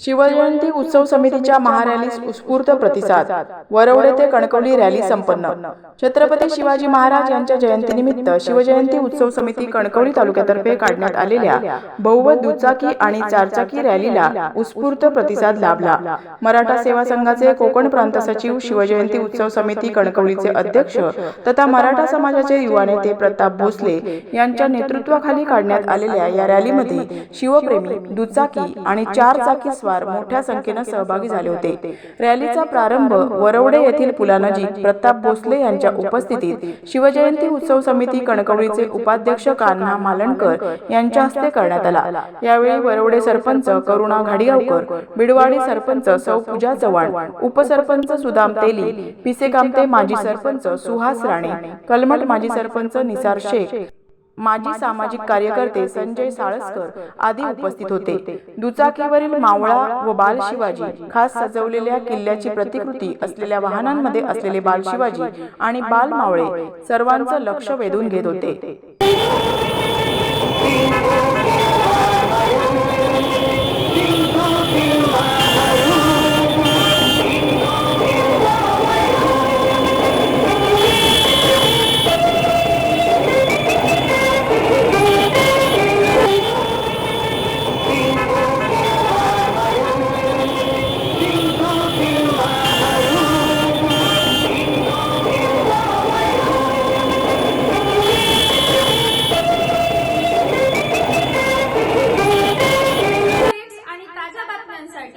शिवजयंती उत्सव समितीच्या महारॅलीस उत्स्फूर्त प्रतिसाद. वरवडे ते कणकवली रॅली संपन्न. छत्रपती शिवाजी महाराज यांच्या जयंतीनिमित्त शिवजयंती उत्सव समिती कणकवली तालुक्यातर्फे काढण्यात आलेल्या बहुवत दुचाकी आणि चारचाकी रॅलीला उत्स्फूर्त प्रतिसाद लाभला. मराठा सेवा संघाचे कोकण प्रांत सचिव शिवजयंती उत्सव समिती कणकवलीचे अध्यक्ष तथा मराठा समाजाचे युवा नेते प्रताप भोसले यांच्या नेतृत्वाखाली काढण्यात आलेल्या या रॅलीमध्ये शिवप्रेमी दुचाकी आणि चारचाकी स्वार मोठ्या संख्येनं सहभागी झाले होते. रॅलीचा प्रारंभ वरवडे येथील पुलानजीक प्रताप भोसले यांच्या उपस्थितीत शिवजयंती उत्सव समिती कणकवलीचे उपाध्यक्ष कान्हा मालणकर यांच्या हस्ते करण्यात आला. यावेळी वरवडे सरपंच करुणा घाडिगावकर बिडवाडी सरपंच सौ पूजा चव्हाण उपसरपंच सुदाम तेली पिसे कामते माजी सरपंच सुहास राणे कलमट माजी सरपंच निसार शेख माजी सामाजिक कार्यकर्ते संजय साळसकर आदी उपस्थित होते. दुचाकीवरील मावळा व बाल शिवाजी खास सजवलेल्या किल्ल्याची प्रतिकृती असलेल्या वाहनांमध्ये असलेले बाल शिवाजी आणि बाल मावळे सर्वांचं लक्ष वेधून घेत होते.